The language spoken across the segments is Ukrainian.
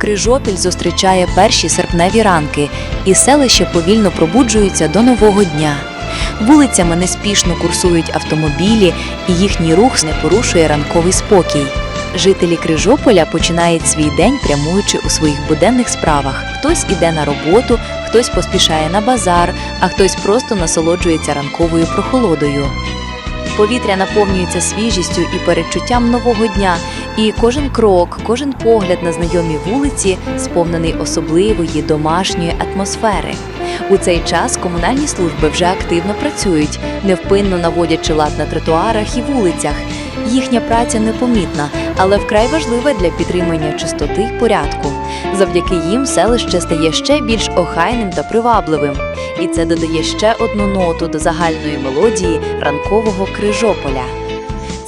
Крижопіль зустрічає перші серпневі ранки, і селище повільно пробуджується до нового дня. Вулицями неспішно курсують автомобілі, і їхній рух не порушує ранковий спокій. Жителі Крижополя починають свій день прямуючи у своїх буденних справах. Хтось іде на роботу, хтось поспішає на базар, а хтось просто насолоджується ранковою прохолодою. Повітря наповнюється свіжістю і передчуттям нового дня, і кожен крок, кожен погляд на знайомі вулиці сповнений особливої домашньої атмосфери. У цей час комунальні служби вже активно працюють, невпинно наводячи лад на тротуарах і вулицях. Їхня праця непомітна, але вкрай важлива для підтримання чистоти й порядку. Завдяки їм селище стає ще більш охайним та привабливим. І це додає ще одну ноту до загальної мелодії ранкового крижополя.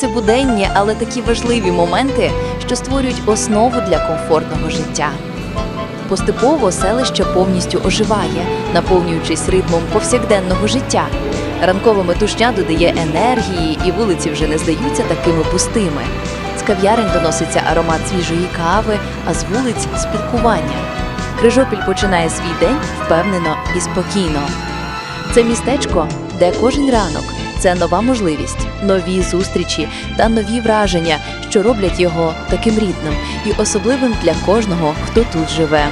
Це буденні, але такі важливі моменти, що створюють основу для комфортного життя. Поступово селище повністю оживає, наповнюючись ритмом повсякденного життя. Ранкова метушня додає енергії, і вулиці вже не здаються такими пустими. З кав'ярень доноситься аромат свіжої кави, а з вулиць спілкування. Крижопіль починає свій день впевнено і спокійно. Це містечко, де кожен ранок це нова можливість, нові зустрічі та нові враження, що роблять його таким рідним і особливим для кожного, хто тут живе.